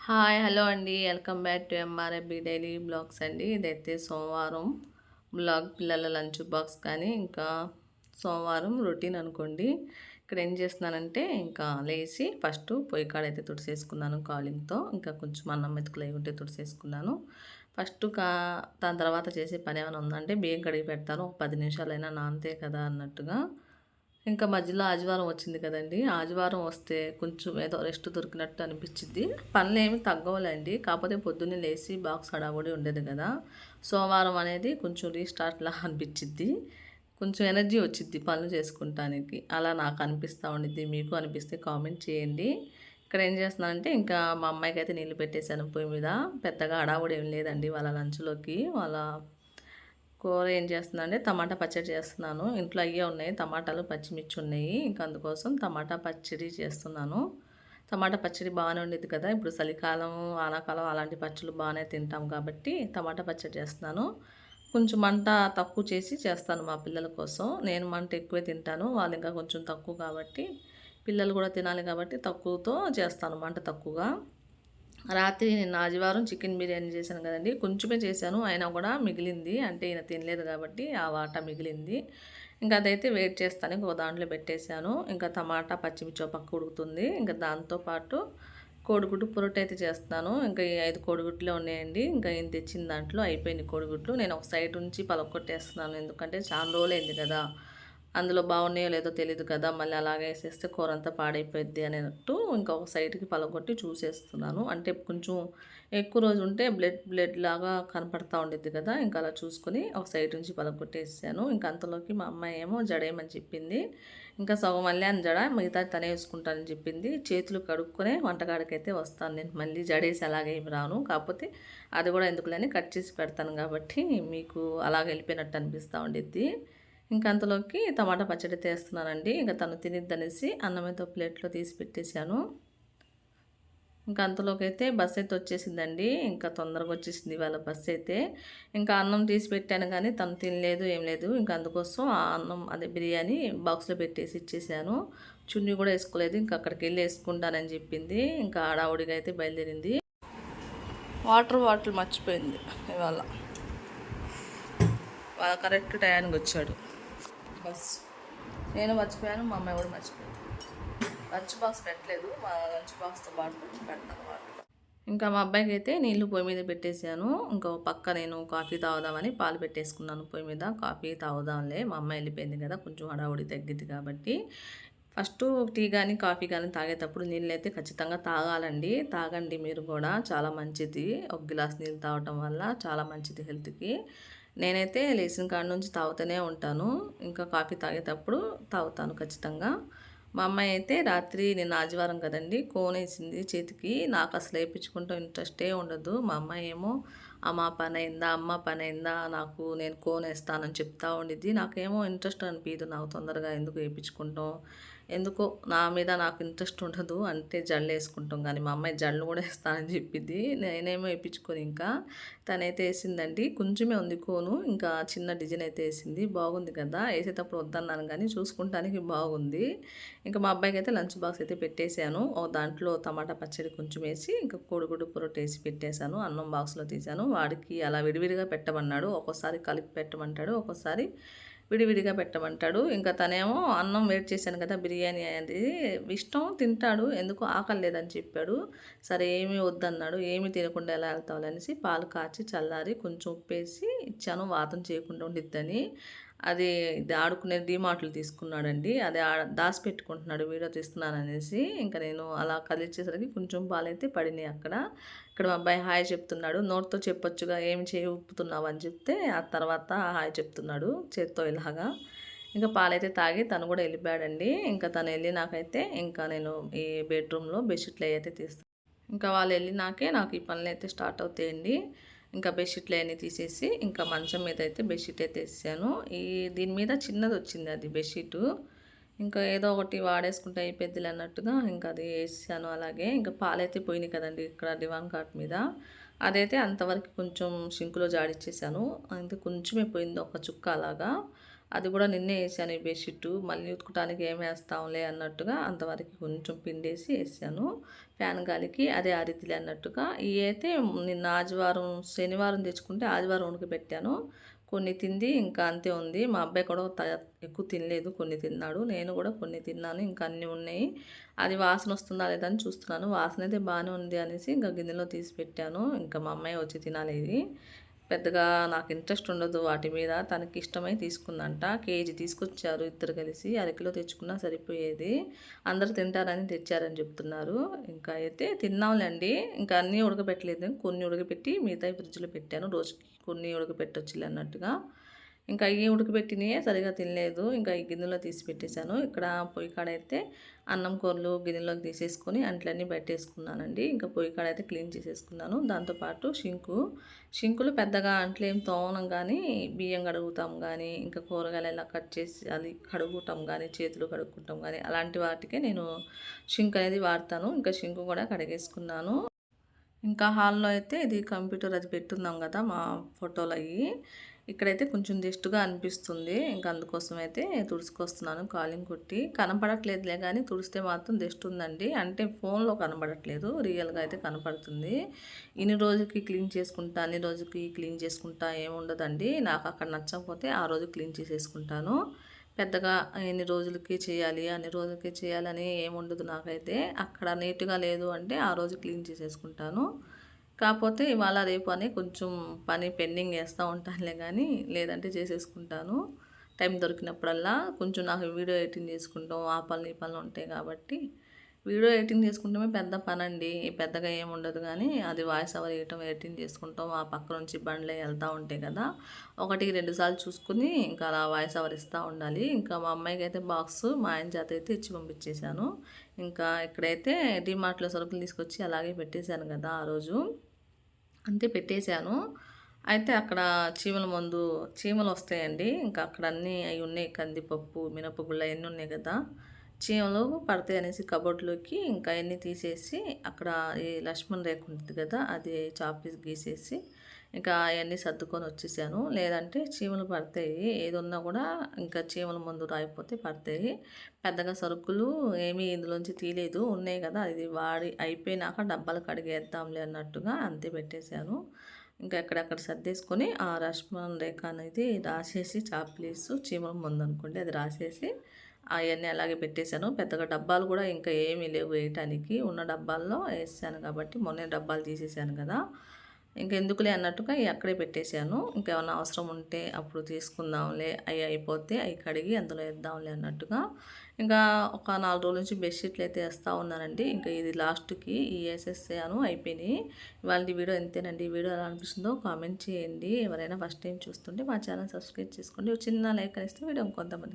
Hi hello అండి. Welcome back to MRFB daily blogs అండి. ఇదైతే సోమవారం బ్లాగ్ పిల్లల లంచ్ బాక్స్ కానీ ఇంకా సోమవారం రొటీన్ అనుకోండి. ఇక్కడ ఏం చేస్తున్నానంటే ఇంకా లేచి ఫస్ట్ పొయ్యి కాడ అయితే తుడిసేసుకున్నాను కాలింగ్తో. ఇంకా కొంచెం అన్నం మెతుకులు అయి ఉంటే తుడిసేసుకున్నాను. ఫస్ట్ కా దాని తర్వాత చేసే పని ఏమైనా ఉందంటే బియ్యం కడిగి పెడతాను. ఒక పది నిమిషాలైనా నాంతే కదా అన్నట్టుగా. ఇంకా మధ్యలో ఆదివారం వచ్చింది కదండి. ఆదివారం వస్తే కొంచెం ఏదో రెస్ట్ దొరికినట్టు అనిపించింది పనులు ఏమి తగ్గవలేండి. కాకపోతే పొద్దున్నే లేచి బాక్స్ హడావుడి ఉండేది కదా. సోమవారం అనేది కొంచెం రీస్టార్ట్లా అనిపించింది కొంచెం ఎనర్జీ వచ్చింది పనులు చేసుకుంటానికి. అలా నాకు అనిపిస్తూ ఉండిద్ది. మీకు అనిపిస్తే కామెంట్ చేయండి. ఇక్కడ ఏం చేస్తున్నానంటే ఇంకా మా అమ్మాయికి అయితే నీళ్ళు పెట్టేశాను పొయ్యి మీద. పెద్దగా హడావుడి ఏం లేదండి వాళ్ళ లంచ్లోకి. వాళ్ళ కూర ఏం చేస్తున్నానంటే టమాటా పచ్చడి చేస్తున్నాను. ఇంట్లో అయ్యే ఉన్నాయి. టమాటాలు పచ్చిమిర్చి ఉన్నాయి. ఇంకా అందుకోసం టమాటా పచ్చడి చేస్తున్నాను. టమాటా పచ్చడి బాగానే ఉండేది కదా. ఇప్పుడు చలికాలం వానాకాలం అలాంటి పచ్చళ్ళు బాగానే తింటాం కాబట్టి టమాటా పచ్చడి చేస్తున్నాను. కొంచెం మంట తక్కువ చేసి చేస్తాను మా పిల్లల కోసం. నేను మంట ఎక్కువే తింటాను. వాళ్ళు ఇంకా కొంచెం తక్కువ కాబట్టి పిల్లలు కూడా తినాలి కాబట్టి తక్కువతో చేస్తాను మంట తక్కువగా. రాత్రి నిన్న ఆదివారం చికెన్ బిర్యానీ చేశాను కదండి. కొంచెమే చేశాను అయినా కూడా మిగిలింది. అంటే ఈయన తినలేదు కాబట్టి ఆ వాట మిగిలింది. ఇంకా అదైతే వెయిట్ చేస్తాను ఇంకో దాంట్లో పెట్టేశాను. ఇంకా టమాటా పచ్చిమిర్చి పక్క ఉడుకుతుంది. ఇంకా దాంతోపాటు కోడిగుడ్డు పొరట అయితే చేస్తాను. ఇంకా ఈ ఐదు కోడిగుడ్లే ఉన్నాయండి. ఇంకా ఈయన తెచ్చిన దాంట్లో అయిపోయింది కోడిగుడ్లు. నేను ఒక సైడ్ నుంచి పలకొట్టేస్తున్నాను. ఎందుకంటే చాలా రోజులైంది కదా. అందులో బాగున్నాయో లేదో తెలియదు కదా మళ్ళీ అలాగే వేసేస్తే కూర అంతా పాడైపోయింది అనేటట్టు ఇంకొక సైడ్కి పలగొట్టి చూసేస్తున్నాను. అంటే కొంచెం ఎక్కువ రోజు ఉంటే బ్లడ్ బ్లడ్ లాగా కనపడతా ఉండేది కదా ఇంకా అలా చూసుకొని ఒక సైడ్ నుంచి పలగొట్టేసాను. ఇంకా అంతలోకి మా అమ్మాయి ఏమో జడేయమని చెప్పింది. ఇంకా సగం మళ్ళీ అని జడ మిగతా తనే వేసుకుంటానని చెప్పింది. చేతులు కడుక్కునే వంటకాడికైతే వస్తాను నేను. మళ్ళీ జడేసి అలాగే రాను. కాకపోతే అది కూడా ఎందుకులని కట్ చేసి పెడతాను కాబట్టి మీకు అలాగ వెళ్ళిపోయినట్టు అనిపిస్తూ ఉండిద్ది. ఇంకా అంతలోకి టమాటా పచ్చడి తీస్తున్నానండి. ఇంకా తను తినిద్దనేసి అన్నమైతే ప్లేట్లో తీసి పెట్టేశాను. ఇంకా అంతలోకి అయితే బస్ అయితే వచ్చేసిందండి. ఇంకా తొందరగా వచ్చేసింది ఇవాళ బస్ అయితే ఇంకా అన్నం తీసి పెట్టాను కానీ తను తినలేదు ఏం లేదు. ఇంకా అందుకోసం ఆ అన్నం అదే బిర్యానీ బాక్స్లో పెట్టేసి ఇచ్చేసాను. చున్నీ కూడా వేసుకోలేదు. ఇంకా అక్కడికి వెళ్ళి వేసుకుంటానని చెప్పింది. ఇంకా ఆడావుడిగా అయితే బయలుదేరింది. వాటర్ బాటిల్ మర్చిపోయింది ఇవాళ. వాళ్ళ కరెక్ట్ టయానికి వచ్చాడు. బస్ నేను మర్చిపోయాను మా అమ్మాయి కూడా మర్చిపోయాను లంచ్ బాక్స్ పెట్టలేదు మా లంచ్ బాక్స్తో పాటు పెడతాను ఇంకా మా అబ్బాయికి అయితే నీళ్ళు పొయ్యి మీద పెట్టేశాను ఇంకో పక్క నేను కాఫీ తాగుదామని పాలు పెట్టేసుకున్నాను పొయ్యి మీద. కాఫీ తాగుదాంలే మా అమ్మాయి వెళ్ళిపోయింది కదా కొంచెం హడావుడి తగ్గిద్ది కాబట్టి. ఫస్ట్ టీ కానీ కాఫీ కానీ తాగేటప్పుడు నీళ్ళు అయితే ఖచ్చితంగా తాగాలండి. తాగండి మీరు కూడా చాలా మంచిది. ఒక గిలాస్ నీళ్ళు తాగటం వల్ల చాలా మంచిది హెల్త్కి. నేనైతే లేచిన కాడ నుంచి తాగుతూనే ఉంటాను. ఇంకా కాఫీ తాగేటప్పుడు తాగుతాను ఖచ్చితంగా. మా అమ్మాయి అయితే రాత్రి నేను ఆదివారం కదండి కోన్ వేసింది చేతికి. నాకు అసలు వేయించుకుంటూ ఇంట్రెస్టే ఉండదు. మా అమ్మాయి ఏమో అమ్మ పని అయిందా? అమ్మ పని అయిందా? నాకు నేను కోన్ వేస్తానని చెప్తా ఉండిద్ది. నాకేమో ఇంట్రెస్ట్ అనిపించదు నాకు తొందరగా ఎందుకు వేయించుకుంటాం? ఎందుకో నా మీద నాకు ఇంట్రెస్ట్ ఉండదు అంటే జళ్ళు వేసుకుంటాం. కానీ మా అమ్మాయి జళ్ళు కూడా వేస్తానని చెప్పింది. నేనేమో వేయించుకొని ఇంకా తనైతే వేసిందండి. కొంచెమే ఉంది కోను. ఇంకా చిన్న డిజైన్ అయితే వేసింది. బాగుంది కదా. వేసేటప్పుడు వద్దన్నాను కానీ చూసుకుంటానికి బాగుంది. ఇంకా మా అబ్బాయికి అయితే లంచ్ బాక్స్ అయితే పెట్టేశాను. దాంట్లో టమాటా పచ్చడి కొంచెం వేసి ఇంకా కోడిగుడ్డు పొరట వేసి పెట్టేశాను. అన్నం బాక్స్లో తీశాను. వాడికి అలా విడివిడిగా పెట్టమన్నాడు. ఒక్కోసారి కలిపి పెట్టమంటాడు. ఒక్కోసారి విడివిడిగా పెట్టమంటాడు. ఇంకా తనేమో అన్నం వెయిట్ చేశాను కదా బిర్యానీ అనేది. ఇష్టం తింటాడు. ఎందుకు ఆకలి లేదని చెప్పాడు. సరే ఏమీ వద్దన్నాడు. ఏమి తినకుండా ఎలా వెళ్తావు అనేసి పాలు కాచి చల్లారి కొంచెం ఉప్పేసి ఇచ్చాను. వాతం చేయకుండా ఉండిద్దని. అది ఇది ఆడుకునే డీమార్ట్లు తీసుకున్నాడండి. అది దాసి పెట్టుకుంటున్నాడు వీడియో తీస్తున్నాను అనేసి ఇంకా నేను అలా కదిలిచ్చేసరికి కొంచెం పాలైతే పడినాయి అక్కడ. ఇక్కడ మా అబ్బాయి హాయ్ చెప్తున్నాడు. నోట్తో చెప్పొచ్చుగా ఏమి చేయి ఉప్పుతున్నావు అని చెప్తే ఆ తర్వాత హాయ్ చెప్తున్నాడు చేత్తో ఇలాగా. ఇంకా పాలైతే తాగి తను కూడా వెళ్ళిపోయాడండి. ఇంకా తను వెళ్ళి నాకైతే ఇంకా నేను ఈ బెడ్రూమ్లో బెడ్షీట్లు అయితే తీస్తాను ఇంకా వాళ్ళు వెళ్ళినాకే నాకు ఈ పనులు అయితే స్టార్ట్ అవుతాయండి. ఇంకా బెడ్షీట్లు అన్నీ తీసేసి ఇంకా మంచం మీద అయితే బెడ్షీట్ అయితే వేసాను ఈ దీని మీద చిన్నది వచ్చింది అది బెడ్షీటు. ఇంకా ఏదో ఒకటి వాడేసుకుంటే అయిపోద్ది అన్నట్టుగా ఇంకా అది వేసాను అలాగే. ఇంకా పాలైతే పోయినాయి కదండి ఇక్కడ డివాన్ కాట్ మీద. అదైతే అంతవరకు కొంచెం షింకులో జాడిచ్చేసాను. అంతే కొంచెమే పోయింది ఒక చుక్క అలాగా. అది కూడా నిన్నే వేసాను ఈ బెడ్షీట్. మళ్ళీ ఉతుకడానికి ఏం వేస్తాంలే అన్నట్టుగా అంతవరకు కొంచెం పిండేసి వేసాను. ఫ్యాన్ గాలికి అదే అరితిలే అన్నట్టుగా. ఇవి అయితే నిన్న ఆదివారం శనివారం తెచ్చుకుంటే ఆదివారం ఉడకబెట్టాను కొన్ని తింది ఇంకా అంతే ఉంది. మా అబ్బాయి కూడా ఎక్కువ తినలేదు కొన్ని తిన్నాడు. నేను కూడా కొన్ని తిన్నాను ఇంకా అన్నీ ఉన్నాయి. అది వాసన వస్తుందా లేదా అని చూస్తున్నాను. వాసన అయితే బాగానే ఉంది అనేసి ఇంకా గిన్నెలో తీసి పెట్టాను. ఇంకా మా అమ్మాయి వచ్చి తినాలి ఇది. పెద్దగా నాకు ఇంట్రెస్ట్ ఉండదు. వాటి మీద తనకి ఇష్టమై తీసుకుందంట. కేజీ తీసుకొచ్చారు ఇద్దరు కలిసి. అరకిలో తెచ్చుకున్నా సరిపోయేది. అందరు తింటారని తెచ్చారని చెప్తున్నారు. ఇంకా అయితే తిన్నాంలేండి. ఇంకా అన్నీ ఉడకబెట్టలేదు. కొన్ని ఉడకబెట్టి మిగతా ఫ్రిడ్జ్లో పెట్టాను. రోజుకి కొన్ని ఉడకబెట్టొచ్చులే అన్నట్టుగా. ఇంకా ఈ ఉడకబెట్టినవి సరిగా తినలేదు. ఇంకా ఈ గిన్నెలో తీసి పెట్టేశాను. ఇక్కడ పొయ్యి కాడ అయితే అన్నం కూరలు గిన్నెలోకి తీసేసుకొని అంట్లన్నీ పెట్టేసుకున్నానండి ఇంకా పొయ్యి కాడ అయితే క్లీన్ చేసేసుకున్నాను. దాంతోపాటు షింకు. షింకులు పెద్దగా అంట్లు ఏం తోమనం కానీ బియ్యం కడుగుతాం కానీ ఇంకా కూరగాయలు ఎలా కట్ చేసి అది కడుగుతాం కానీ చేతులు కడుక్కుంటాం కానీ అలాంటి వాటికే నేను షింక్ అనేది వాడతాను. ఇంకా షింకు కూడా కడిగేసుకున్నాను. ఇంకా హాల్లో అయితే ఇది కంప్యూటర్ అది పెట్టున్నాం కదా మా ఫోటోలు అవి ఇక్కడైతే కొంచెం దిష్టుగా అనిపిస్తుంది. ఇంకా అందుకోసం అయితే తుడుచుకొస్తున్నాను కాలింగ్ కొట్టి. కనపడట్లేదులే కానీ తుడిస్తే మాత్రం దిష్టి ఉందండి అంటే ఫోన్లో కనపడట్లేదు. రియల్గా అయితే కనపడుతుంది. ఇన్ని రోజుకి క్లీన్ చేసుకుంటా అన్ని రోజుకి క్లీన్ చేసుకుంటా ఏముండదండి. నాకు అక్కడ నచ్చకపోతే ఆ రోజు క్లీన్ చేసేసుకుంటాను. పెద్దగా ఎన్ని రోజులకి చేయాలి అన్ని రోజులకి చేయాలని ఏముండదు నాకైతే. అక్కడ నీట్గా లేదు అంటే ఆ రోజు క్లీన్ చేసేసుకుంటాను. కాకపోతే ఇవాళ రేపు అని కొంచెం పని పెండింగ్ వేస్తూ ఉంటానులే కానీ లేదంటే చేసేసుకుంటాను. టైం దొరికినప్పుడల్లా కొంచెం నాకు వీడియో ఎడిటింగ్ చేసుకుంటాం ఆ పనులు ఈ పనులు ఉంటాయి కాబట్టి వీడియో ఎడిటింగ్ చేసుకుంటామే పెద్ద పని అండి పెద్దగా ఏముండదు కానీ అది వాయిస్ ఓవర్ వేయటం ఎడిటింగ్ చేసుకుంటాం ఆ పక్క నుంచి బండ్లు వెళ్తూ ఉంటాయి కదా ఒకటికి రెండు సార్లు చూసుకుని ఇంకా అలా వాయిస్ ఓవర్ ఇస్తూ ఉండాలి. ఇంకా మా అమ్మాయికి అయితే బాక్స్ మా ఆయన చేత అయితే ఇచ్చి పంపించేశాను. ఇంకా ఇక్కడైతే డిమార్ట్లో సరుకులు తీసుకొచ్చి అలాగే పెట్టేశాను కదా ఆ రోజు. అంతే పెట్టేశాను. అయితే అక్కడ చీమల మందు చీమలు వస్తాయండి. ఇంకా అక్కడ అన్నీ అవి ఉన్నాయి. కందిపప్పు మినపగుళ్ళ అవన్నీ ఉన్నాయి కదా. చీమలు పడతాయి అనేసి కబోర్డ్లోకి ఇంకా అన్నీ తీసేసి అక్కడ ఈ లక్ష్మణ్ రేఖ ఉంటుంది కదా అది చాపీస్ గీసేసి ఇంకా అవన్నీ సర్దుకొని వచ్చేసాను. లేదంటే చీమలు పడతాయి. ఏది ఉన్నా కూడా ఇంకా చీమల ముందు రాయిపోతే పడతాయి. పెద్దగా సరుకులు ఏమీ ఇందులోంచి తీయలేదు. ఉన్నాయి కదా అది వాడి అయిపోయినాక డబ్బాలు కడిగేద్దాంలే అన్నట్టుగా అంతే పెట్టేశాను. ఇంకా ఎక్కడెక్కడ సర్దేసుకొని ఆ రష్మన్ రేఖ అనేది రాసేసి చాప్లీస్ చీమల ముందు అనుకోండి అది రాసేసి అవన్నీ అలాగే పెట్టేశాను. పెద్దగా డబ్బాలు కూడా ఇంకా ఏమీ లేవు వేయటానికి. ఉన్న డబ్బాల్లో వేసాను కాబట్టి మొన్నే డబ్బాలు తీసేసాను కదా. ఇంకెందుకులే అన్నట్టుగా అక్కడే పెట్టేశాను. ఇంకేమైనా అవసరం ఉంటే అప్పుడు తీసుకుందాంలే అవి అయిపోతే అవి కడిగి అందులో వేద్దాంలే అన్నట్టుగా. ఇంకా ఒక నాలుగు రోజుల నుంచి బెడ్షీట్లు అయితే వేస్తూ ఉన్నానండి. ఇంకా ఇది లాస్ట్కి ఈ వేసేసాను అయిపోయినాయి. ఇవాళ వీడియో ఎంతేనండి ఈ వీడియో ఎలా అనిపిస్తుందో కామెంట్ చేయండి. ఎవరైనా ఫస్ట్ టైం చూస్తుంటే మా ఛానల్ సబ్స్క్రైబ్ చేసుకోండి. చిన్న లైక్ అనేస్తే వీడియో కొంతమంది